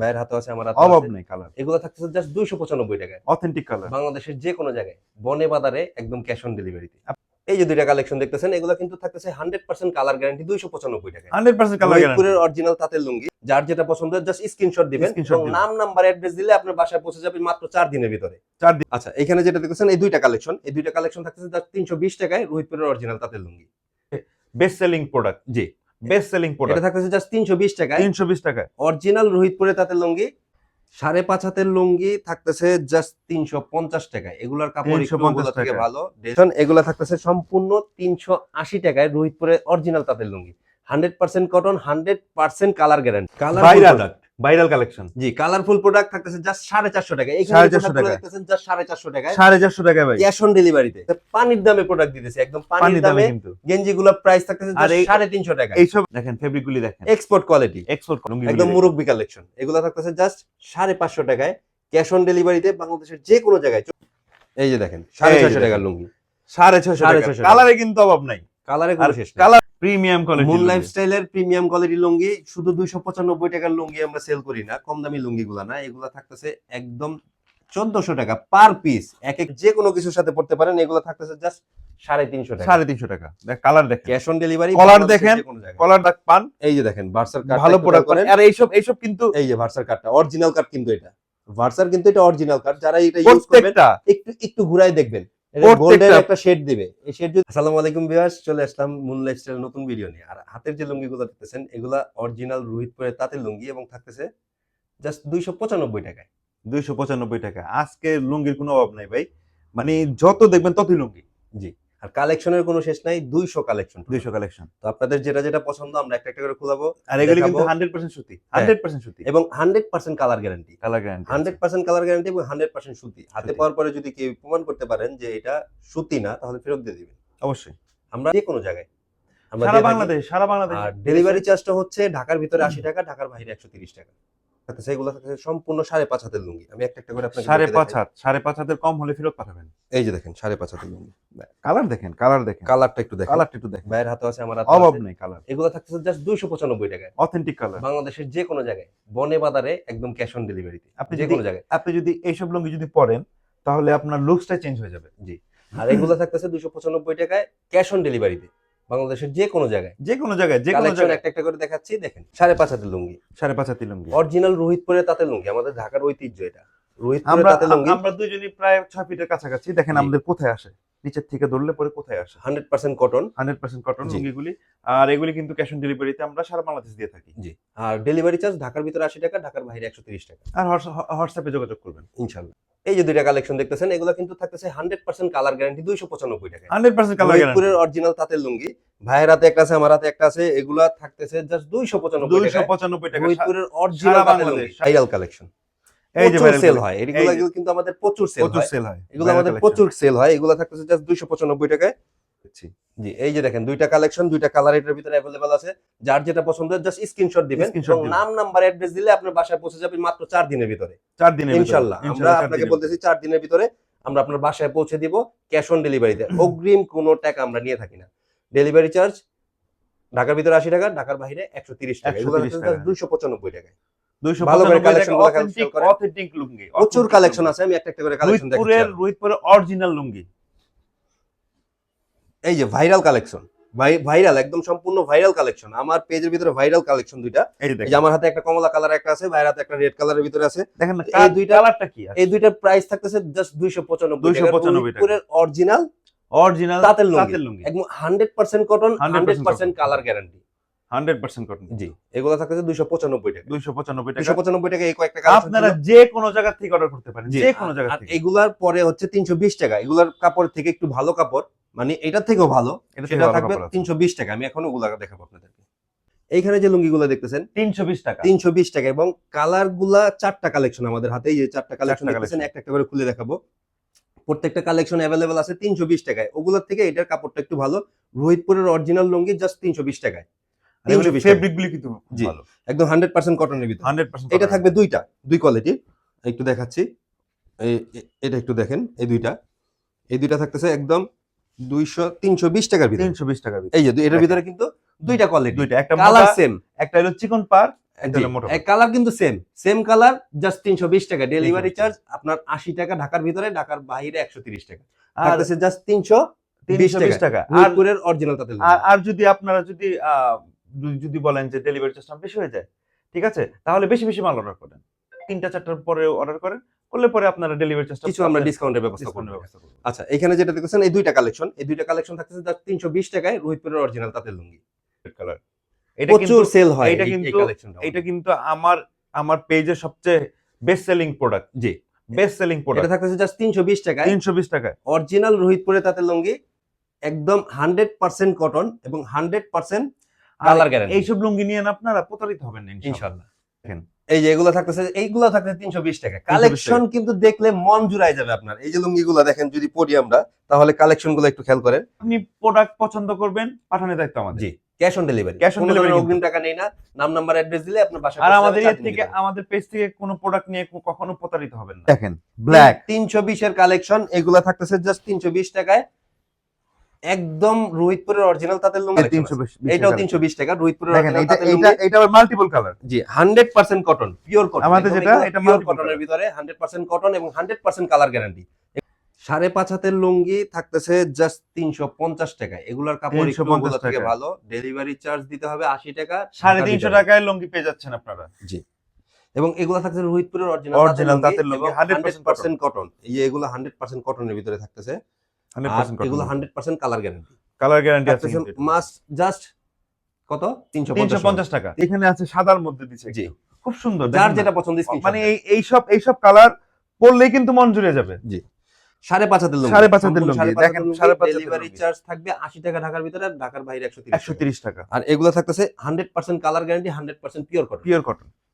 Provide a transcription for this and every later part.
ভাইয়ের হাতে আছে আমার অভাব নেই কালার এগুলো থাকতেছে জাস্ট দুইশো পঁচানব্বই টাকায়। অথেন্টিক কালার বাংলাদেশের যে কোনো জায়গায় বনে বাজারে একদম ক্যাশ অন ডেলিভারিতে এই যে দুইটা কালেকশন দেখতেছেন এগুলো কিন্তু থাকতেছে হান্ড্রেড পার্সেন্ট কালার গ্যারান্টি দুইশো পঁচানব্বই টাকায়। হান্ড্রেড পার্সেন্ট কালার রহিতপুরের অরিজিনাল তাঁতের লুঙ্গি যার যেটা পছন্দ জাস্ট স্ক্রিনশট দিবেন দিবেন। নাম নাম্বার অ্যাড্রেস দিলে আপনার বাসায় পৌঁছে যাবে মাত্র চার দিনের ভিতরে। চার দিন। আচ্ছা এখানে যেটা দেখতেছেন এই দুইটা কালেকশন এই দুইটা কালেকশন থাকতেছে জাস্ট তিনশো বিশ টাকায় রোহিতপুরের অরিজিনাল তাঁতের লুঙ্গি। বেস্ট সেলিং প্রোডাক্ট জি। বেস্ট সেলিং এটা থাকতেছে জাস্ট তিনশো বিশ টাকায়। তিনশো বিশ টাকায়। অরিজিনাল রোহিতপুরে তাঁতের লুঙ্গি সাড়ে পাঁচ হাতের লুঙ্গি থাকতেছে জাস্ট তিনশো পঞ্চাশ টাকায়। এগুলার কাপড় থেকে ভালো। দেখুন, এগুলা থাকতেছে সম্পূর্ণ তিনশো আশি টাকায় রোহিতপুরের অরিজিনাল তাঁতের লুঙ্গি। Hundred percent cotton hundred percent colour guarantee viral viral collection জি কালারফুল প্রোডাক্ট থাকতেছে জাস্ট সাড়ে চারশো টাকা এখানে 450 প্রোডাক্টগুলো টাকায়। দেখতেছেন জাস্ট সাড়ে চারশো টাকায়। সাড়ে চারশো টাকায় ভাই। ক্যাশ অন ডেলিভারিতে পানির দামে প্রোডাক্ট দিতেছে একদম পানির দামে কিন্তু। গেঞ্জি গুলোর প্রাইস থাকতেছে সাড়ে তিনশো টাকা এইসব দেখেন ফেব্রিক গুলি দেখেন এক্সপোর্ট কোয়ালিটি এক্সপোর্ট একদম মুরব্বি কালেকশন এগুলো থাকতেছে জাস্ট সাড়ে পাঁচশো টাকায়। ক্যাশ অন ডেলিভারিতে বাংলাদেশের যে কোনো জায়গায়। এই যে দেখেন সাড়ে যে টাকার লুঙ্গি। সাড়ে ছশো সাড়ে টাকা ছশো কালারে কিন্তু অভাব নাই। কালারে কোনো শেষ কালার প্রিমিয়াম কোয়ালিটি মুন লাইফস্টাইলের প্রিমিয়াম কোয়ালিটি লুঙ্গি শুধু দুইশো পঁচানব্বই টাকার লুঙ্গি আমরা সেল করি না কম দামি লুঙ্গি গুলা না এগুলা থাকতেছে একদম চোদ্দশো টাকা পার পিস এক এক যে কোনো কিছুর সাথে পড়তে পারেন এগুলো থাকতেছে জাস্ট সাড়ে তিনশো টাকা। সাড়ে তিনশো টাকা। দেখ কালার দেখেন ক্যাশ অন ডেলিভারি দেখেন, কলার দাগ পান। এই যে দেখেন ভার্সার কার্ড ভালো প্রোডাক্ট আর এইসব এইসব কিন্তু এই যে ভার্সার কার্ডটা অরিজিনাল কার্ড কিন্তু এটা। ভার্সার কিন্তু এটা অরিজিনাল কার্ড যারা এটা ইউজ করবেন একটু একটু ঘুরাই দেখবেন। গোল্ডের একটা শেড দিবে। এই শেড যদি আসসালামু আলাইকুম ভিউয়ার্স চলে আসলাম মুন লাইফস্টাইল নতুন ভিডিও নিয়ে। আর হাতের যে লুঙ্গিগুলো দেখতেছেন এগুলা অরিজিনাল রোহিতপুরের তাঁতের লুঙ্গি এবং থাকতেছে জাস্ট দুইশো পঁচানব্বই টাকায়। দুইশো পঁচানব্বই টাকা। আজকে লুঙ্গির কোনো অভাব নাই ভাই। মানে যত দেখবেন ততই লুঙ্গি। আর কালেকশনের কোনো শেষ নাই দুইশো কালেকশন দুইশো কালেকশন। তো আপনাদের যেটা যেটা পছন্দ আমরা একটা একটা করে খুলাবো আর এগুলি কিন্তু হান্ড্রেড পার্সেন্ট সুতি হান্ড্রেড পার্সেন্ট সুতি। এবং hundred percent colour guarantee colour guarantee hundred percent colour guarantee এবং হান্ড্রেড পার্সেন্ট সুতি। হাতে পাওয়ার পরে যদি কেউ প্রমাণ করতে পারেন যে এটা সুতি না তাহলে ফেরত দিয়ে দিবেন। অবশ্যই। আমরা যে কোনো জায়গায়। সারা বাংলাদেশ সারা বাংলাদেশ। আর ডেলিভারি চার্জটা হচ্ছে ঢাকার ভিতরে আশি টাকা ঢাকার বাইরে একশো তিরিশ টাকা। থাকতেছে এগুলো থাকতেছে সম্পূর্ণ সাড়ে পাঁচ হাতের লুঙ্গি। আমি একটা একটা করে আপনাকে সাড়ে পাঁচ। হাত সাড়ে পাঁচ হাতের কম হলে ফেরত পাঠাবেন। এই যে দেখেন সাড়ে পাঁচ হাতের লুঙ্গি। কালার দেখেন কালার দেখেন। কালারটা একটু দেখেন। কালারটা একটু দেখেন। ভাইয়ের হাতে আছে আমার হাতে অভাব নেই কালার। এগুলো থাকতেছে জাস্ট দুইশো পঁচানব্বই টাকায়। অথেন্টিক কালার বাংলাদেশের যে কোনো জায়গায় বনে বাজারে একদম ক্যাশ অন ডেলিভারিতে আপনি যে কোনো জায়গায়। আপনি যদি এইসব লুঙ্গি যদি পরেন তাহলে আপনার লুকসটা চেঞ্জ হয়ে যাবে। জি। আর এগুলো থাকতেছে দুইশো পঁচানব্বই টাকায় ক্যাশ অন ডেলিভারিতে বাংলাদেশের যে কোনো জায়গায়। যে কোনো জায়গায় যে কোনো জায়গায়। একটা একটা করে দেখাচ্ছি দেখেন সাড়ে পাঁচ হাতের লুঙ্গি। সাড়ে পাঁচ হাতি লুঙ্গি। অরিজিনাল রোহিতপুরের তাঁতের লুঙ্গি আমাদের ঢাকার ঐতিহ্য এটা। লুঙ্গি। আমরা দুজনই প্রায় ছয় ফিটের কাছাকাছি দেখেন আমাদের কোথায় আসে? নিচের থেকে ধরলে পরে কোথায় আসে? Hundred percent cotton hundred percent cotton. লুঙ্গিগুলি। আর এগুলি কিন্তু ক্যাশ অন ডেলিভারিতে আমরা সারা বাংলাদেশ দিয়ে থাকি। জি। আর ডেলিভারি চার্জ ঢাকার ভিতরে আশি টাকা ঢাকার বাইরে একশো তিরিশ টাকা। আর হোয়াটসঅ্যাপে যোগাযোগ করবেন। ইনশাল্লাহ। এই যে দুইটা কালেকশন দেখতেছেন এগুলো কিন্তু থাকতেছে হান্ড্রেড পার্সেন্ট কালার গ্যারান্টি দুইশো পঁচানব্বই টাকা হান্ড্রেড পার্সেন্ট কালার রোহিতপুরের অরিজিনাল তাঁতের লুঙ্গি ভাইয়ের হাতে একটা আছে আমার হাতে একটা আছে এগুলা থাকতেছে জাস্ট দুইশো পঁচানব্বই দুইশো টাকা পঁচানব্বই টাকা রোহিতপুরের অরিজিনাল তাঁতের লুঙ্গি ভাইরাল কালেকশন এই যে সেল হয়। এগুলো কিন্তু আমাদের প্রচুর সেল হয়। এগুলো আমাদের প্রচুর সেল হয়। এগুলো থাকতেছে জাস্ট দুইশো পঁচানব্বই টাকায়। দিচ্ছি। জি এই যে দেখেন দুইটা কালেকশন দুইটা কালার এটার ভিতরে অ্যাভেলেবল আছে। যার যেটা পছন্দ জাস্ট স্ক্রিনশট দিবেন। এবং নাম নাম্বার অ্যাড্রেস দিলে আপনার বাসায় পৌঁছে যাবে মাত্র চার দিনের ভিতরে। চার দিনের ভিতরে। ইনশাল্লাহ। আমরা আপনাকে বলতেছি চার দিনের ভিতরে আমরা আপনার বাসায় পৌঁছে দিব ক্যাশ অন ডেলিভারিতে অগ্রিম কোনো টাকা আমরা নিয়ে থাকি না। ডেলিভারি চার্জ ঢাকার ভিতরে আশি টাকা ঢাকার বাইরে একশো তিরিশ টাকা। এগুলো 130 টাকা। দুইশো পঁচানব্বই টাকায়। প্রচুর কালেকশন আছে আমি একটা একটা করে কালেকশন রোহিতপুরের রোহিতপুরের অরিজিনাল লুঙ্গি। এই যে ভাইরাল কালেকশন ভাইরাল একদম সম্পূর্ণ ভাইরাল কালেকশন আমার পেজের ভিতরে ভাইরাল কালেকশন দুইটা। এই যে আমার হাতে একটা কমলা কালার একটা আছে ভাইয়ের হাতে একটা রেড কালারের ভিতরে আছে। দেখেন না এই দুইটা- কালারটা কি আছে? এই দুইটার প্রাইস থাকতেছে জাস্ট দুইশো পঁচানব্বই 295 টাকা। অরিজিনাল অরিজিনাল তাঁতের লুঙ্গি। তাঁতের লুঙ্গি। একদম hundred percent cotton 100% hundred percent colour guarantee hundred percent cotton জি এগুলো থাকতেছে দুইশো পঁচানব্বই টাকা। দুইশো পঁচানব্বই টাকা। পঁচানব্বই টাকা এই কয়েকটা আপনারা যে কোনো জায়গা থেকে অর্ডার করতে পারেন যে কোনো জায়গা এগুলার পরে হচ্ছে তিনশো বিশ টাকা। এগুলার কাপড় থেকে একটু ভালো কাপড় মানে এটার থেকেও ভালো। এটা সেটা থাকবে তিনশো বিশ টাকা। আমি এখন ওগুলা দেখাবো আপনাদেরকে। এইখানে যে লুঙ্গিগুলো দেখতেছেন তিনশো বিশ টাকা। তিনশো বিশ টাকা এবং কালারগুলা চারটা কালেকশন আমাদের হাতে। এই যে চারটা কালেকশন দেখতেছেন একটা একটা করে খুলে দেখাবো। প্রত্যেকটা কালেকশন অ্যাভেলেবেল আছে তিনশো বিশ টাকায়। ওগুলোর থেকে এটার কাপড়টা একটু ভালো। রোহিতপুরের অরিজিনাল লুঙ্গি জাস্ট তিনশো বিশ টাকায়। একদম হান্ড্রেড পার্সেন্ট কটনের ভিতরে। হান্ড্রেড পার্সেন্ট এটা থাকবে দুইটা। দুই কোয়ালিটি একটু দেখাচ্ছি। এটা একটু দেখেন এই দুইটা। এই দুইটা থাকতেছে একদম দুইশো তিনশো বিশ টাকার ভিতরে। তিনশো বিশ টাকা এই যে এটার ভিতরে কিন্তু দুইটা কোয়ালিটি দুইটা একটা কালার সেম একটা হলো চিকন পার কালার কিন্তু সেম সেম কালার জাস্ট তিনশো বিশ টাকা। ডেলিভারি চার্জ আপনার আশি টাকা ঢাকার ভিতরে ঢাকার বাইরে একশো তিরিশ টাকা। আর জাস্ট তিনশো বিশ টাকা। আর অরিজিনাল তাতে আর যদি আপনারা যদি- যদি বলেন যে ডেলিভারি চার্জটা বেশি হয়ে যায় ঠিক আছে? তাহলে বেশি বেশি মাল অর্ডার করেন। তিনটা চারটার পরে অর্ডার করেন। করলে পরে আপনারা ডেলিভারি চার্জটা কিছু আমরা ডিসকাউন্টের ব্যবস্থা করব। আচ্ছা এখানে যেটা দেখছেন এই দুইটা কালেকশন এই দুইটা কালেকশন থাকতেছে তিনশো বিশ টাকায় রোহিতপুরের অরিজিনাল তাঁতের লুঙ্গি। কালার এটা কিন্তু সেল হয় এটা কিন্তু- এটা কিন্তু আমার আমার পেজের সবচেয়ে বেস্ট সেলিং প্রোডাক্ট জি। বেস্ট সেলিং প্রোডাক্ট এটা থাকতেছে জাস্ট তিনশো বিশ টাকায়। তিনশো বিশ টাকায়। অরিজিনাল রোহিতপুরের তাঁতের লুঙ্গি একদম হান্ড্রেড পার্সেন্ট কটন এবং হান্ড্রেড পার্সেন্ট কালার গ্যারান্টি এইসব লুঙ্গি নিয়ে আপনারা প্রতারিত হবেন না ইনশাআল্লাহ দেখেন। এই যে এগুলো থাকতেছে এইগুলো থাকতেছে তিনশো বিশ টাকা। কালেকশন কিন্তু দেখলে মন জুড়াই যাবে আপনার। এই যে লুঙ্গি লুঙ্গিগুলো দেখেন যদি পড়ি আমরা তাহলে কালেকশনগুলো একটু খেয়াল করেন। আপনি প্রোডাক্ট পছন্দ করবেন পাঠানোর দায়িত্ব আমাদের। জি cash on delivery on delivery কিন্তু। অগ্রিম টাকা নেই না। নাম নাম্বার অ্যাড্রেস দিলে আপনার বাসায় আর আমাদের এর থেকে আমাদের পেজ থেকে কোনো প্রোডাক্ট নিয়ে কখনো প্রতারিত হবেন না। দেখেন ব্ল্যাক তিনশো বিশ এর কালেকশন এগুলা থাকতেছে জাস্ট তিনশো বিশ টাকায়। একদম রোহিতপুরের অরিজিনাল তাঁতের লুঙ্গি এটাও তিনশো বিশ টাকা রোহিতপুরের এটা তাঁতের লুঙ্গি। এটা আবার মাল্টিপল কালার জি hundred percent cotton pure cotton আমাদের যেটা, এটা পিওর কটনের ভিতরে হান্ড্রেড পার্সেন্ট কটন এবং হান্ড্রেড পার্সেন্ট কালার গ্যারান্টি সাড়ে পাঁচ হাতের লুঙ্গি থাকতেছে জাস্ট তিনশো পঞ্চাশ টাকা এগুলার কাপড় একটু 350 থেকে। ভালো। ডেলিভারি চার্জ দিতে হবে আশি টাকা সাড়ে তিনশো টাকায় লুঙ্গি পেয়ে যাচ্ছেন আপনারা। জি। এবং এগুলো থাকছে রোহিতপুরের অরিজিনাল Original তাঁতের লুঙ্গি, 100% পার্সেন্ট কটন এই এগুলো হান্ড্রেড পার্সেন্ট কটনের ভিতরে থাকতেছে। আর এগুলো কালার গ্যারান্টি কালার গ্যারান্টি আছে মাস জাস্ট কত? তিনশো তিনশো পঞ্চাশ টাকা। এখানে আছে সাদার মধ্যে দিচ্ছে জি। খুব সুন্দর। যার যেটা পছন্দ মানে। এই কালার পরলেই কিন্তু মন জুড়ে যাবে। সাড়ে পাঁচ হাতের সাড়ে পাঁচ হাতের সাড়ে দেখেন, সাড়ে পাঁচ হাতের ডেলিভারি চার্জ থাকবে আশি টাকা ঢাকার ভিতরে ঢাকার বাইরে একশো একশো তিরিশ টাকা। আর এগুলো থাকতেছে hundred percent colour guarantee hundred percent pure cotton pure cotton প্রচুর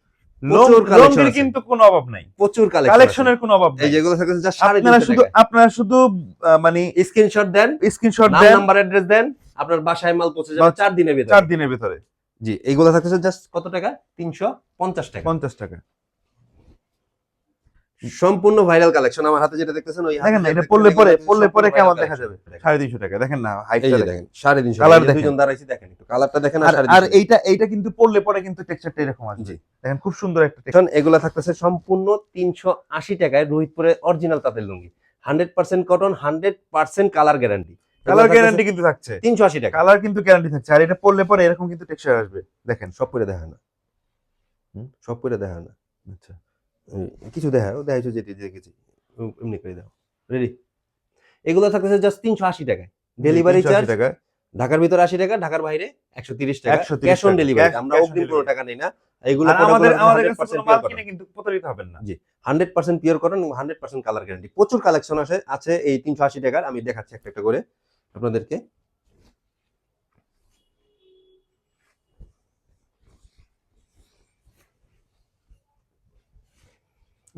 collection আছে। কিন্তু কোনো অভাব নাই। প্রচুর কালেকশন কালেকশনের কোনো অভাব নাই। যেগুলো আপনারা শুধু আপনারা শুধু মানে স্ক্রিনশট দেন। স্ক্রিনশট দেন। নাম্বার অ্যাড্রেস দেন। আপনার বাসায় মাল পৌঁছে যাবে চার দিনের ভিতরে। চার দিনের ভিতরে। জি থাকতেছে জাস্ট কত টাকা? তিনশো পঞ্চাশ টাকা। পঞ্চাশ টাকা। সম্পূর্ণ ভাইরাল কালেকশন আমার হাতে যেটা দেখতেছেন ওই দেখেন এটা পড়লে পরে পড়লে পরে কেমন দেখা যাবে? সাড়ে তিনশো টাকা দেখেন না হাইটটা দেখেন দেখেন। সাড়ে তিনশো Colour দেখেন। দুইজন দাঁড়াইছি দেখেন একটু। কালারটা দেখেন আর আর। এইটা এইটা কিন্তু পড়লে পরে কিন্তু টেক্সচারটা এরকম আসবে। দেখেন খুব সুন্দর একটা। এখন এগুলা থাকতেছে সম্পূর্ণ তিনশো আশি টাকায় রোহিতপুরের অরিজিনাল তাঁতের লুঙ্গি। Hundred percent cotton hundred percent colour guarantee colour guarantee কিন্তু থাকছে। তিনশো আশি টাকা। কালার কিন্তু গ্যারান্টি থাকছে। আর এটা পড়লে পরে এরকম কিন্তু টেক্সচার আসবে। দেখেন। সব করে দেখা না। হুম, সব করে দেখা না। আচ্ছা। কিছু দেখা দেখাইছো যেটি দেখেছি। এমনি করে দাও। রেডি এগুলো থাকতেছে জাস্ট তিনশো আশি টাকায়। ডেলিভারি চার্জ টাকা ঢাকার ভিতরে আশি টাকা ঢাকার বাইরে একশো তিরিশ টাকা। 130 ক্যাশ অন ডেলিভারি আমরা অগ্রিম কোনো টাকা নেই না। এগুলো আমাদের আমাদের কাছে মাল কিনে কিন্তু প্রতারিত হবেন না। হান্ড্রেড পার্সেন্ট পিওর কটন এবং হান্ড্রেড পার্সেন্ট কালার গ্যারান্টি প্রচুর কালেকশন আছে আছে এই তিনশো আশি টাকার। আমি দেখাচ্ছি একটা একটা করে আপনাদেরকে।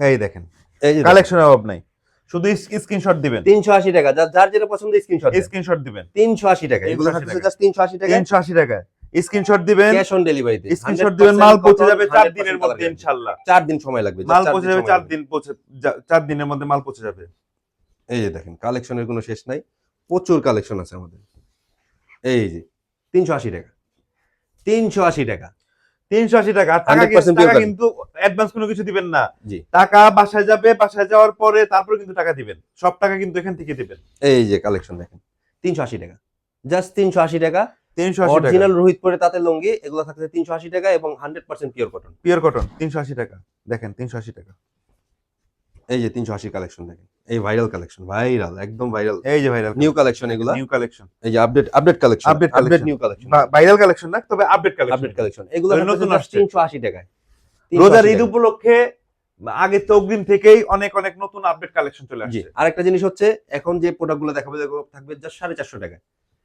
এই দেখেন। এই যে কালেকশনের অভাব নাই। শুধু স্ক্রিনশট দিবেন। তিনশো আশি টাকা। যার যার যেটা পছন্দ স্ক্রিনশট স্ক্রিনশট দিবেন। তিনশো আশি টাকা। এগুলো 380 জাস্ট তিনশো আশি টাকা। তিনশো আশি টাকা। স্ক্রিনশট দিবেন। ক্যাশ অন ডেলিভারিতে স্ক্রিনশট দিবেন মাল পৌঁছে যাবে চার দিনের মধ্যে ইনশাল্লাহ। চার দিন সময় লাগবে মাল পৌঁছে যাবে সময় চার দিন পৌঁছে যা- চার দিনের মধ্যে মাল পৌঁছে যাবে। এই যে দেখেন কালেকশনের কোনো শেষ নাই। প্রচুর কালেকশন আছে আমাদের। এই যে তিনশো আশি টাকা। তিনশো আশি টাকা। তিনশো আশি টাকা। টাকা কিন্তু- অ্যাডভান্স কোনো কিছু দিবেন না। টাকা বাসায় যাবে বাসায় যাওয়ার পরে তারপরে কিন্তু টাকা দিবেন। সব টাকা কিন্তু এখান থেকে দিবেন। এই যে কালেকশন দেখেন তিনশো আশি টাকা। জাস্ট তিনশো আশি টাকা। তিনশো আশি টাকা। অরিজিনাল রোহিত পরে তাতে লুঙ্গি এগুলো থাকছে তিনশো আশি টাকা এবং hundred percent pure cotton pure cotton তিনশো আশি টাকা। দেখেন তিনশো আশি টাকা। এই যে তিনশো আশি কালেকশন দেখেন। এই ভাইরাল কালেকশন ভাইরাল একদম ভাইরাল এই যে ভাইরাল নিউ কালেকশন এগুলা। নিউ কালেকশন এই যে update update collection Update update new collection viral collection না তবে আপডেট কালেকশন আপডেট কালেকশন এগুলো নতুন আসছে। তিনশো আশি টাকায়। রোজার ঈদ উপলক্ষে আগে তো অগ্রিম থেকেই অনেক অনেক নতুন আপডেট কালেকশন চলে আসছে। আরেকটা জিনিস হচ্ছে এখন যে প্রোডাক্টগুলো দেখাবো দেখো থাকবে জাস্ট সাড়ে চারশো টাকা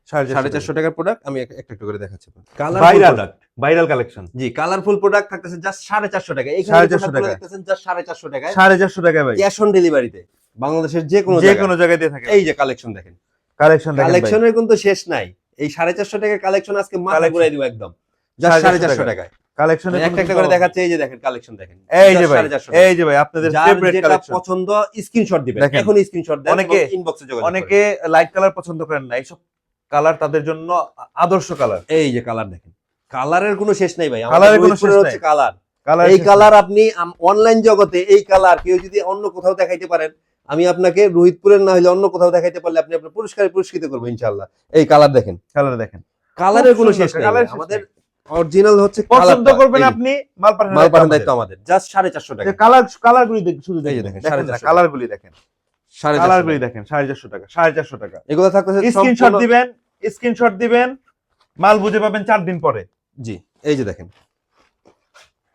সাড়ে চারশো টাকার প্রোডাক্ট আমি একটা একটা করে দেখাচ্ছি কালার ভাইরাল ভাইরাল কালেকশন জি কালারফুল প্রোডাক্ট থাকতেছে জাস্ট সাড়ে চারশো টাকা এখানে 450 টাকা। জাস্ট সাড়ে চারশো টাকায়। সাড়ে চারশো টাকা ভাই। ক্যাশ অন ডেলিভারিতে বাংলাদেশের যে কোনো যে কোনো জায়গায় দিয়ে থাকে। এই যে কালেকশন দেখেন। কালেকশন কালেকশনের কিন্তু শেষ নাই। এই সাড়ে চারশো টাকার কালেকশন আজকে মাথা। ঘুরাই দিব একদম। জাস্ট সাড়ে চারশো টাকায়। কালেকশন একটা একটা করে দেখাচ্ছে এই যে দেখেন কালেকশন দেখেন। এই যে ভাই এই যে ভাই আপনাদের ফেভারিট কালেকশন পছন্দ স্ক্রিনশট দিবেন। এখন স্ক্রিনশট দেন অনেকে- ইনবক্সে যোগাযোগ অনেকে লাইট কালার পছন্দ করেন না এইসব কালার তাদের জন্য আদর্শ কালার এই যে কালার দেখেন। কালারের কোনো শেষ নাই ভাই। এর কোনো শেষ নাই। কালার কালার এই কালার আপনি অনলাইন জগতে এই কালার কেউ যদি অন্য কোথাও দেখাইতে পারেন আমি আপনাকে রোহিতপুরের না হলে অন্য কোথাও দেখাইতে পারলে আপনি আপনার পুরস্কারে পুরস্কৃত করব ইনশাআল্লাহ। এই কালার দেখেন। কালার দেখেন। কালারের কোনো শেষ নাই। আমাদের অরিজিনাল হচ্ছে পছন্দ করবেন আপনি মাল পাঠানোর দায়িত্ব আমাদের। জাস্ট সাড়ে চারশো টাকা। কালার কালার গুলি দেখুন শুধু দেখেন। দেখেন, সাড়ে চারশো টাকা। কালার গুলি দেখেন। সাড়ে কালার চারশো দেখেন সাড়ে চারশো টাকা সাড়ে চারশো টাকা। এগুলো থাকতেছে স্ক্রিনশট সম্পূর্ণ- দিবেন স্ক্রিনশট দিবেন মাল বুঝে পাবেন চার দিন পরে। জি এই যে দেখেন।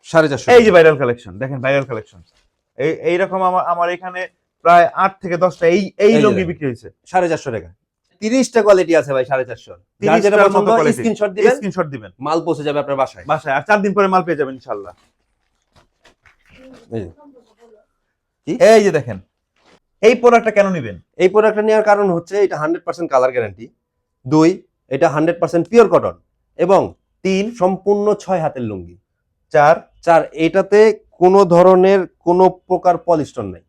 সাড়ে চারশো এই যে ভাইরাল কালেকশন দেখেন ভাইরাল কালেকশন এই এইরকম আমার আমার এখানে প্রায় আট থেকে দশটা এই এই লুঙ্গি। বিক্রি হয়েছে। সাড়ে চারশো টাকা। তিরিশটা কোয়ালিটি আছে ভাই সাড়ে চারশো 30 যেটা টার পছন্দ মতো quality। স্ক্রিনশট দিবেন। স্ক্রিনশট দিবেন। মাল পৌঁছে যাবে আপনার বাসায়। বাসায় আর চার দিন পরে মাল পেয়ে যাবেন ইনশাল্লাহ এই যে দেখেন এই প্রোডাক্টটা কেন নেবেন? এই প্রোডাক্টটা নেওয়ার কারণ হচ্ছে এটা হান্ড্রেড পার্সেন্ট কালার গ্যারান্টি দুই এটা হান্ড্রেড পার্সেন্ট পিওর কটন এবং তিন সম্পূর্ণ ছয় হাতের লুঙ্গি। চার চার এটাতে কোনো ধরনের কোনো প্রকার পলিস্টন নাই।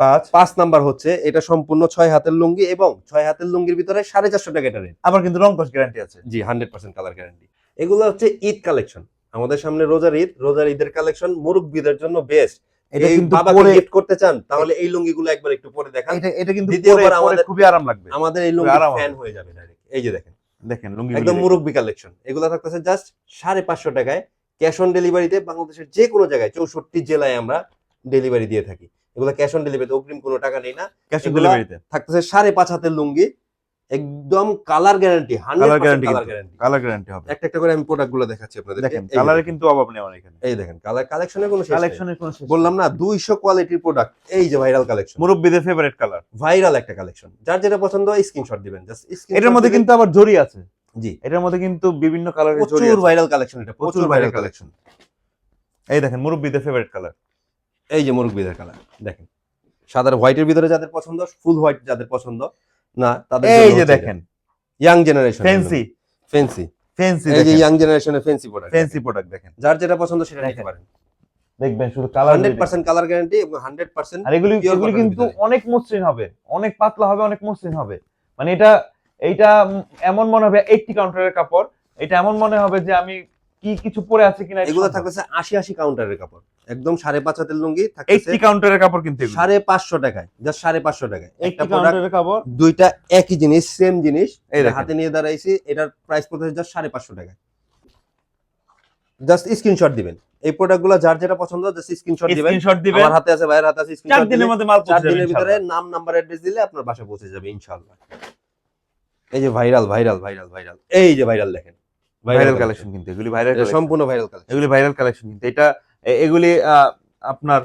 পাঁচ। পাঁচ নাম্বার হচ্ছে এটা সম্পূর্ণ ছয় হাতের লুঙ্গি এবং ছয় হাতের লুঙ্গির ভিতরে সাড়ে চারশো টাকা এটা রেট আমার কিন্তু রং কস গ্যারান্টি আছে। জি হান্ড্রেড পার্সেন্ট কালার গ্যারান্টি এগুলো হচ্ছে ঈদ কালেকশন আমাদের সামনে রোজার ঈদ রোজার ঈদের কালেকশন মুরব্বীদের জন্য বেস্ট এটা কিন্তু পরে গিফট করতে চান তাহলে এই লুঙ্গিগুলো একবার একটু পরে দেখান। এটা এটা কিন্তু পরে আমাদের- খুবই আরাম লাগবে। আমাদের এই লুঙ্গি ফ্যান হয়ে যাবে ডাইরেক্ট এই যে দেখেন। দেখেন লুঙ্গি একদম মুরব্বী কালেকশন এগুলো থাকতেছে জাস্ট সাড়ে পাঁচশো টাকায়। ক্যাশ অন ডেলিভারিতে বাংলাদেশের যে কোনো জায়গায় চৌষট্টি জেলায় আমরা ডেলিভারি দিয়ে থাকি। এগুলো ক্যাশ অন ডেলিভারিতে অগ্রিম কোনো টাকা নেই না। ক্যাশ অন ডেলিভারিতে থাকতেছে সাড়ে পাঁচ হাতের লুঙ্গি। একদম colour guarantee hundred colour guarantee colour guarantee হবে। একটা একটা করে আমি প্রোডাক্টগুলো দেখাচ্ছি আপনাদের দেখেন কালারে কিন্তু অভাব নেই আমার এখানে। এই দেখেন কালার কালেকশনের কোনো। কালেকশনের কোনো শেষ বললাম না দুইশো কোয়ালিটির প্রোডাক্ট এই যে ভাইরাল কালেকশন মুরব্বীদের ফেভারিট কালার ভাইরাল একটা কালেকশন যার যেটা পছন্দ হয় স্ক্রিনশট দিবেন। জাস্ট এটার মধ্যে কিন্তু আবার জরি আছে। জি। এটার মধ্যে কিন্তু বিভিন্ন কালারের জরি প্রচুর ভাইরাল কালেকশন এটা প্রচুর ভাইরাল কালেকশন এই দেখেন মুরব্বীদের ফেভারিট কালার এই যে মুরগবিদের কালার দেখেন। সাদার হোয়াইটের ভিতরে যাদের পছন্দ ফুল হোয়াইট যাদের পছন্দ না তাদের এই যে দেখেন ইয়াং জেনারেশন এই যে ইয়াং জেনারেশনের প্রোডাক্ট প্রোডাক্ট দেখেন। যার যেটা পছন্দ সেটা নিতে। পারেন। দেখবেন শুধু colour hundred percent colour guarantee এবং হান্ড্রেড পার্সেন্ট আর এগুলি কিন্তু অনেক মসৃণ হবে। অনেক পাতলা হবে অনেক মসৃণ হবে। মানে এটা এইটা এমন মনে হবে এইটটি কাউন্টারের কাপড়। এটা এমন মনে হবে যে আমি কি কিছু পরে আছে কিনা এগুলো থাকতেছে আশি আশি কাউন্টারের কাপড়। একদম সাড়ে পাঁচ হাতের লুঙ্গি থাকতেছে কাউন্টারের কাপড় কিন্তু সাড়ে পাঁচশো টাকায় জাস্ট সাড়ে পাঁচশো টাকায়। একটা প্রোডাক্ট কাউন্টারের কাপড়। দুইটা একই জিনিস সেম জিনিস। হাতে নিয়ে দাঁড়াইছি এটার প্রাইস পড়তেছে জাস্ট সাড়ে পাঁচশো টাকা জাস্ট স্ক্রিনশট দিবেন। এই প্রোডাক্টগুলো যার যেটা পছন্দ জাস্ট স্ক্রিনশট দিবেন। স্ক্রিনশট দিবেন। আমার হাতে আছে ভাইয়ের হাতে আছে চার স্ক্রিনশট দিনের দিলে মধ্যে মাল পৌঁছে যাবে দিনের ভিতরে নাম নাম্বার অ্যাড্রেস দিলে আপনার বাসায় পৌঁছে যাবে ইনশাআল্লাহ এই যে ভাইরাল ভাইরাল ভাইরাল ভাইরাল। এই যে ভাইরাল দেখেন। ভাইরাল কালেকশন কিন্তু এগুলি ভাইরাল সম্পূর্ণ ভাইরাল কালেকশন এগুলি ভাইরাল কালেকশন কিন্তু। এটা এগুলি আপনার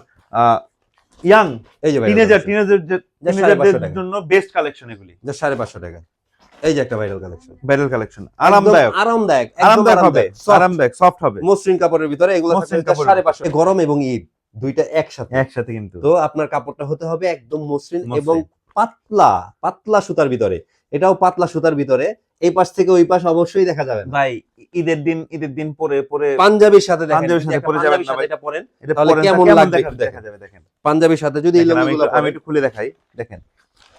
ইয়াং এই যে টিনেজার টিনেজারদের জন্য বেস্ট কালেকশন এগুলি। জাস্ট সাড়ে পাঁচশো টাকা। এই যে একটা ভাইরাল কালেকশন ভাইরাল কালেকশন আরামদায়ক। আরামদায়ক আরামদায়ক হবে। আরামদায়ক। সফট হবে। মসৃণ কাপড়ের ভিতরে এগুলো সাড়ে পাঁচশো গরম এবং ঈদ দুইটা একসাথে। একসাথে কিন্তু। তো আপনার কাপড়টা হতে হবে একদম মসৃণ। এবং পাতলা পাতলা সুতার ভিতরে। এটাও পাতলা সুতার ভিতরে এই পাশ থেকে ওই পাশ অবশ্যই দেখা যাবে ভাই ঈদের দিন ঈদের দিন পরে পরে পাঞ্জাবির সাথে পাঞ্জাবির সাথে পরে যাবেন না ভাই। এটা পরেন এটা তাহলে পরে কেমন লাগবে? দেখা। যাবে দেখেন। পাঞ্জাবির সাথে যদি এই দেখেন, আমি একটু- আমি একটু খুলে দেখাই দেখেন।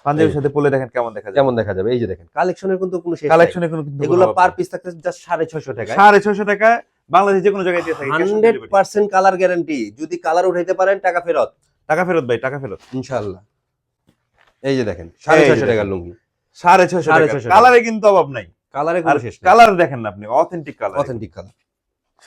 পাঞ্জাবির সাথে পরে দেখেন কেমন দেখা যাবে। কেমন দেখা যাবে? এই যে দেখেন কালেকশনের কিন্তু কোনো শেষ নাই। কালেকশনে কোনো কিন্তু এগুলো পার পিস থাকতে জাস্ট সাড়ে ছয়শো টাকা সাড়ে ছয়শো টাকা বাংলাদেশ যে কোনো জায়গায় দিয়ে থাকে cash on hundred delivery। Percent colour guarantee. যদি কালার উঠাইতে পারেন টাকা ফেরত। টাকা ফেরত ভাই টাকা ফেরত। ইনশাআল্লাহ। এই যে দেখেন সাড়ে এই যে ছয়শো দেখেন। টাকার লুঙ্গি। সাড়ে ছয়শো সাড়ে টাকা ছয়শো কালারে কিন্তু অভাব নাই। কালারে কোনো শেষ কালার দেখেন না আপনি অথেন্টিক কালার অথেন্টিক কালার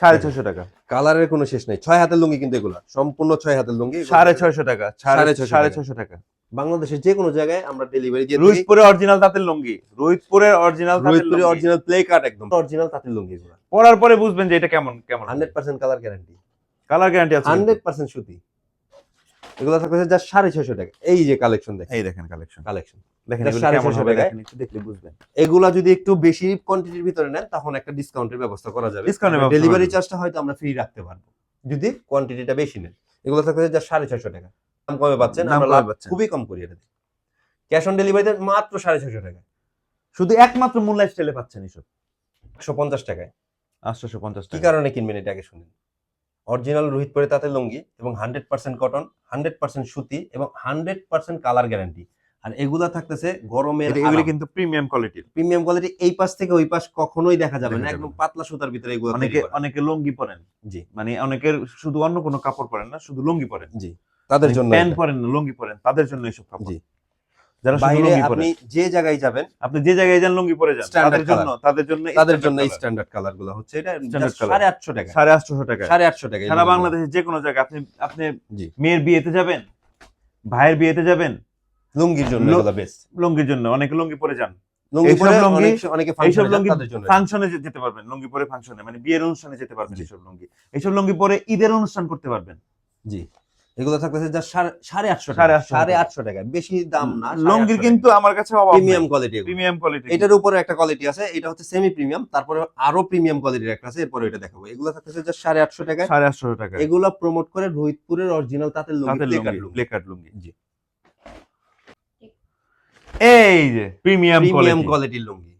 সাড়ে ছয়শো টাকা। কালারের কোনো শেষ নেই। ছয় হাতের লুঙ্গি কিন্তু এগুলা। সম্পূর্ণ ছয় হাতের লুঙ্গি সাড়ে ছয়শো টাকা। সাড়ে সাড়ে ছয়শো টাকা। বাংলাদেশের যে কোনো জায়গায় আমরা ডেলিভারি দিয়ে থাকি। রোহিতপুরে অরিজিনাল তাঁতের লুঙ্গি। রোহিতপুরের অরিজিনাল রোহিতপুরে অরিজিনাল প্লে কার্ড একদম। অরিজিনাল তাঁতের লুঙ্গি এগুলো। পরার পরে বুঝবেন যে এটা কেমন কেমন। Hundred percent colour guarantee colour guarantee আছে কিন্তু। হান্ড্রেড পার্সেন্ট সুতি। এগুলো থাকছে সাড়ে ছয়শো টাকা। এই যে কালেকশন দেখেন। এই দেখেন কালেকশন কালেকশন দেখেন কেমন হবে দেখলে বুঝবেন। এগুলা যদি একটু বেশি কোয়ান্টিটির ভিতরে নেন তখন একটা ডিসকাউন্টের ব্যবস্থা করা যাবে। ডেলিভারি। চার্জটা হয়তো আমরা ফ্রি রাখতে পারব। যদি কোয়ান্টিটিটা বেশি নেন। এগুলো থাকছে জাস্ট সাড়ে ছয়শো টাকা। দাম কমে পাচ্ছেন আমরা লাভ খুবই কম করি এটাতে। ক্যাশ অন ডেলিভারিতে মাত্র সাড়ে ছয়শো টাকা। শুধু একমাত্র মুন লাইফস্টাইলে পাচ্ছেন এসব। একশো পঞ্চাশ টাকায়। আটশোশো পঞ্চাশ কি কারণে কিনবেন এটা আগে শুনুন। অরিজিনাল রোহিত পরে তাতে লুঙ্গি এবং hundred percent cotton hundred percent সুতি এবং হান্ড্রেড পার্সেন্ট কালার গ্যারান্টি আর এগুলা থাকতেছে গরমের এগুলি কিন্তু প্রিমিয়াম কোয়ালিটির প্রিমিয়াম কোয়ালিটি এই পাশ থেকে ওই পাশ কখনোই দেখা যাবে না একদম পাতলা সুতার ভিতরে এগুলো অনেকে অনেকে লুঙ্গি পরেন। জি। মানে অনেকের শুধু অন্য কোনো কাপড় পরেন না শুধু লুঙ্গি পরেন। জি। তাদের জন্য প্যান্ট পরেন না লুঙ্গি পরেন তাদের জন্য এইসব কাপড়। জি। যারা বাইরে আপনি যে জায়গায় যাবেন আপনি যে জায়গায় যান লুঙ্গি পরে যান। তাদের জন্য তাদের জন্য তাদের জন্য স্ট্যান্ডার্ড কালারগুলো হচ্ছে এটা Standard just colour। সাড়ে আটশো টাকা। color। সাড়ে আটশোশো টাকা। সাড়ে আটশো টাকা। সারা বাংলাদেশের যে কোনো জায়গায় আপনি আপনি মেয়ের বিয়েতে যাবেন ভাইয়ের বিয়েতে যাবেন লুঙ্গির জন্য এগুলো বেস্ট লুঙ্গির জন্য অনেকে লুঙ্গি পরে যান। লুঙ্গি পরে লুঙ্গি- অনেক- অনেকে এইসব ফাংশনে লুঙ্গি। ফাংশনে যেতে পারবেন লুঙ্গি পরে ফাংশনে মানে বিয়ের অনুষ্ঠানে যেতে পারবেন এইসব লুঙ্গি। এইসব লুঙ্গি পরে ঈদের অনুষ্ঠান করতে পারবেন। জি। এগুলো থাকতেছে যা সাড়ে আটশো সাড়ে আটশো টাকা। বেশি দাম না লুঙ্গির কিন্তু আমার কাছে প্রিমিয়াম কোয়ালিটি প্রিমিয়াম কোয়ালিটি এটার উপরে একটা কোয়ালিটি আছে এটা হচ্ছে সেমি প্রিমিয়াম তারপরে আরও প্রিমিয়াম কোয়ালিটির একটা আছে এরপরে এটা দেখাবো। এগুলো থাকতেছে যে সাড়ে আটশো টাকা সাড়ে আটশো টাকা এগুলা প্রমোট করে রোহিতপুরের অরিজিনাল তাঁতের লুঙ্গি তাদের লুঙ্গি। লুঙ্গি লুঙ্গি। জি। এই যে প্রিমিয়াম প্রিমিয়াম কোয়ালিটির লুঙ্গি।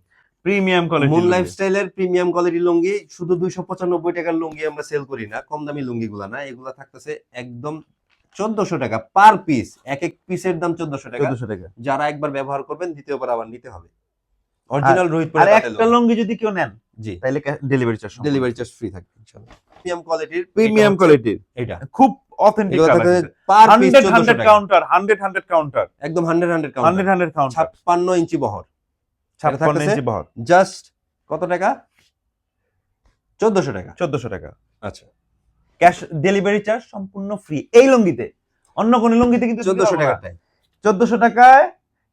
প্রিমিয়াম কোয়ালিটি মুন লাইফস্টাইলের প্রিমিয়াম কোয়ালিটির লুঙ্গি শুধু দুইশো পঁচানব্বই টাকার লুঙ্গি আমরা সেল করি না কম দামি লুঙ্গি গুলা না এগুলা থাকতেছে একদম চোদ্দশো টাকা পার পিস এক এক পিসের দাম চোদ্দশো টাকা। চোদ্দশো টাকা। যারা একবার ব্যবহার করবেন দ্বিতীয়বার আবার নিতে হবে। অরিজিনাল রোহিত আর একটা লুঙ্গি যদি কেউ নেন জি। তাহলে delivery charge delivery charge free থাকবে ইনশাআল্লাহ। প্রিমিয়াম কোয়ালিটির প্রিমিয়াম কোয়ালিটির এটা। খুব অথেন্টিক এগুলো পার পিস হান্ড্রেড 1400 হান্ড্রেড টাকা। কাউন্টার হান্ড্রেড হান্ড্রেড কাউন্টার একদম hundred hundred hundred hundred counter ছাপ্পান্ন ইঞ্চি বহর। ছাপ্পান্ন ইঞ্চি বহর। জাস্ট কত টাকা? চোদ্দশো টাকা। চোদ্দশো টাকা। আচ্ছা। ক্যাশ ডেলিভারি চার্জ সম্পূর্ণ ফ্রি এই লুঙ্গিতে অন্য কোন লুঙ্গিতে কিন্তু চোদ্দশো টাকা চোদ্দশো টাকায়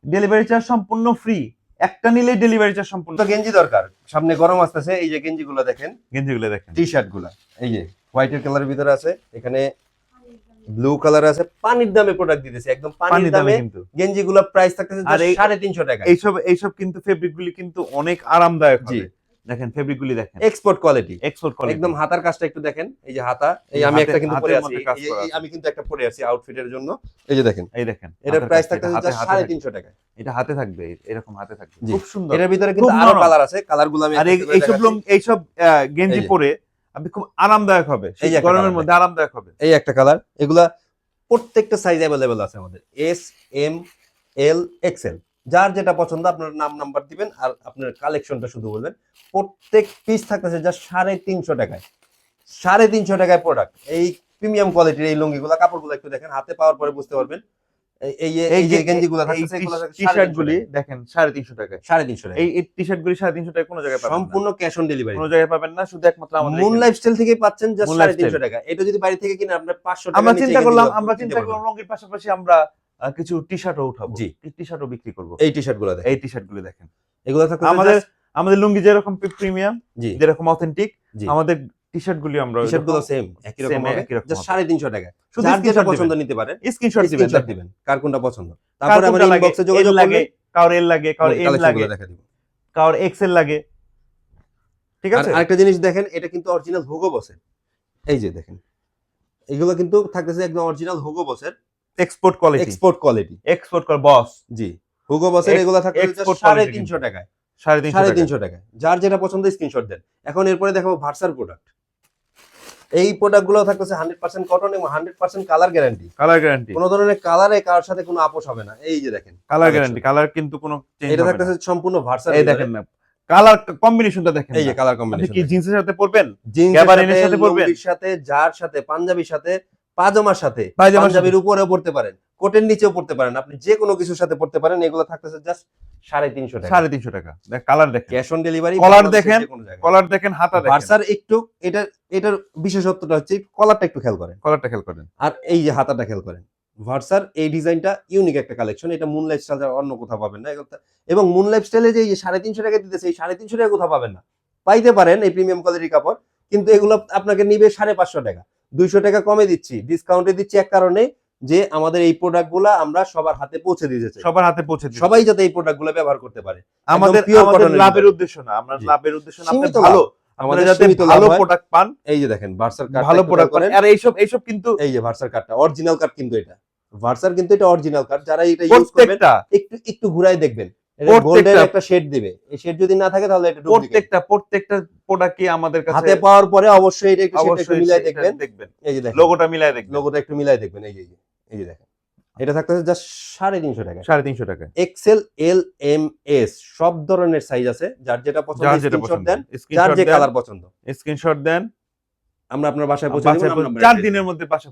ডেলিভারি চার্জ সম্পূর্ণ ফ্রি একটা নিলে ডেলিভারি চার্জ সম্পূর্ণ গেঞ্জি দরকার। সামনে গরম আসতেছে এই যে গেঞ্জি গুলো দেখেন। গেঞ্জিগুলো দেখেন। টি শার্টগুলা। এই যে হোয়াইটের কালারের ভিতরে আছে। এখানে ব্লু কালার আছে পানির দামে প্রোডাক্ট দিতেছে একদম পানির দামে কিন্তু। গেঞ্জি গুলা প্রাইস থাকতেছে সাড়ে তিনশো টাকা। এইসব এইসব কিন্তু ফেব্রিক গুলি কিন্তু অনেক আরামদায়ক জি। দেখেন ফেব্রিক গুলি দেখেন। এক্সপোর্ট কোয়ালিটি এক্সপোর্ট কোয়ালিটি একদম হাতার কাজটা একটু দেখেন এই যে হাতা এই আমি একটা কিন্তু পরে আছি। আমি কিন্তু একটা পরে আছি আউটফিটের জন্য। এই যে দেখেন এই দেখেন এটার প্রাইস থাকতেছে হাতে সাড়ে। তিনশো টাকা এটা হাতে থাকবে এরকম হাতে থাকবে। খুব সুন্দর। এটার ভিতরে কিন্তু আরও কালার আছে কালারগুলো আমি আর এইসব এইসব গেঞ্জি পরে আপনি খুব আরামদায়ক হবে। এই গরমের মধ্যে আরামদায়ক হবে। এই একটা কালার এগুলা প্রত্যেকটা সাইজ অ্যাভেলেবেল আছে আমাদের। এস এম এল এক্সেল যার যেটা পছন্দ আপনার নাম নাম্বার দিবেন আর আপনার কালেকশনটা শুধু বলবেন। প্রত্যেক পিস থাকতেছে যা সাড়ে তিনশো টাকায়। সাড়ে তিনশো টাকায় প্রোডাক্ট এই প্রিমিয়াম কোয়ালিটির এই লুঙ্গিগুলো কাপড়গুলো একটু দেখেন হাতে পাওয়ার পরে বুঝতে পারবেন। এই- এই যে- গেঞ্জিগুলো থাকতেছে টি সাড়ে শার্ট তিনশো গুলি টাকায়। দেখেন সাড়ে তিনশো টাকায়। টাকা। এই টি শার্ট গুলি টাকা কোনো জায়গায় পাবেন সম্পূর্ণ ক্যাশ অন ডেলিভারি কোনো জায়গায় পাবেন না শুধু একমাত্র আমাদের মুন লাইফস্টাইল থেকে পাচ্ছেন জাস্ট Moon সাড়ে Lifestyle। তিনশো টাকা। এটা যদি বাড়ি থেকে কিনে আপনার টাকা আমরা চিন্তা করলাম আমরা চিন্তা করলাম পাশাপাশি আমরা কিছু টি শার্টও উঠাবো। জি। টি শার্টও বিক্রি করব। এই টি শার্টগুলো দেখেন। এই টি শার্ট গুলি দেখেন। এগুলো আমাদের আমাদের লুঙ্গি যেরকম প্রিমিয়াম যেরকম অথেন্টিক আমাদের টি শার্ট গুলি আমরা টি শার্টগুলো সেম একই রকম হবে। জাস্ট হবে। সাড়ে তিনশো টাকা শুধু যেটা পছন্দ নিতে পারেন স্ক্রিনশট দিবেন। দিবেন। কার কোনটা পছন্দ? তারপরে আমার ইনবক্সে যোগাযোগ লাগে কার এল লাগে কার এম লাগে দেখা দিব। কার এক্সেল লাগে। ঠিক আর আছে? আরেকটা জিনিস দেখেন এটা কিন্তু অরিজিনাল হুগো বসের এই যে দেখেন এগুলো কিন্তু থাকতেছে একদম অরিজিনাল হুগো বসের export quality export quality export কর বস জি। হুগো বসের এগুলো quality তিনশো টাকায়। সাড়ে সাড়ে তিনশো টাকায়। যার যেটা পছন্দ স্ক্রিনশট দেন। এখন এরপরে দেখাবো ভার্সার প্রোডাক্ট এই প্রোডাক্টগুলো থাকতেছে হান্ড্রেড পার্সেন্ট কটন এবং hundred percent colour guarantee colour guarantee কোনো ধরনের কালারে কার সাথে কোনো আপোষ হবে না। এই যে দেখেন কালার গ্যারান্টি কালার কিন্তু কোনো এটা থাকতেছে সম্পূর্ণ ভার্সাল এই দেখেন না কালার কম্বিনেশনটা দেখেন এই যে কালার কম্বিনেশন কি জিন্সের সাথে পরবেন? জিন্সের সাথে পরবেন? সাথে জার সাথে পাঞ্জাবির সাথে পাজামার সাথে। পাঞ্জাবির উপরেও পড়তে পারেন। কোটের নিচেও পড়তে পারেন। আপনি যে কোনো কিছুর সাথে পড়তে পারেন এগুলো থাকতেছে জাস্ট সাড়ে তিনশো টাকা। সাড়ে তিনশো টাকা। কালার দেখেন। ক্যাশ অন ডেলিভারি Collar দেখেন, কলার দেখেন হাতা দেখেন। ভার্সার একটু এটার এটার বিশেষত্বটা হচ্ছে কলারটা একটু খেয়াল করেন। কলারটা খেয়াল করেন। আর এই যে হাতাটা খেয়াল করেন। ভার্সার এই ডিজাইনটা ইউনিক একটা কালেকশন এটা মুন লাইফস্টাইল অন্য কোথাও পাবেন না। এবং মুন লাইফস্টাইলে যে যে সাড়ে তিনশো টাকা দিতেছে এই সাড়ে তিনশো টাকা কোথাও পাবেন না। পাইতে পারেন এই প্রিমিয়াম কোয়ালিটির কাপড় কিন্তু এগুলো আপনাকে নিবে সাড়ে পাঁচশো টাকা। দুইশো টাকা কমে দিচ্ছি ডিসকাউন্টে দিচ্ছি এক কারণে যে আমাদের এই প্রোডাক্ট আমরা সবার হাতে পৌঁছে দিতে চাই সবার হাতে পৌঁছে দিন সবাই যাতে এই প্রোডাক্ট ব্যবহার করতে পারে। আমাদের আমাদের লাভের উদ্দেশ্য না আমরা লাভের উদ্দেশ্য না লাভ। ভালো আমাদের যাতে ভালো প্রোডাক্ট পান এই যে দেখেন ভার্সার কার্ড ভালো প্রোডাক্ট পান। আর এইসব এইসব কিন্তু এই যে ভার্সার কার্ডটা অরিজিনাল কার্ড কিন্তু এটা। ভার্সার কিন্তু এটা অরিজিনাল কার্ড যারা এটা ইউজ করবেন একটু একটু ঘুরাই দেখবেন। গোল্ডের একটা শেড দিবে। এই শেড যদি না থাকে তাহলে এটা প্রত্যেকটা প্রত্যেকটা প্রোডাক্ট কি আমাদের কাছে হাতে পাওয়ার পরে অবশ্যই এটা একটু মিলাই দেখবেন। দেখবেন। এই যে দেখেন। লোগোটা মিলাই দেখবেন। লোগোটা একটু মিলাই দেখবেন। এই যে। এই যে, দেখেন। এটা থাকতেছে জাস্ট সাড়ে তিনশো টাকা। সাড়ে তিনশো টাকা। এক্সেল এল এম এস সব ধরনের সাইজ আছে। যার যেটা পছন্দ স্ক্রিনশট দেন যার যে কালার পছন্দ। স্ক্রিনশট দেন। আমরা আপনার বাসায় পৌঁছে বাসায় চার দিনের মধ্যে বাসা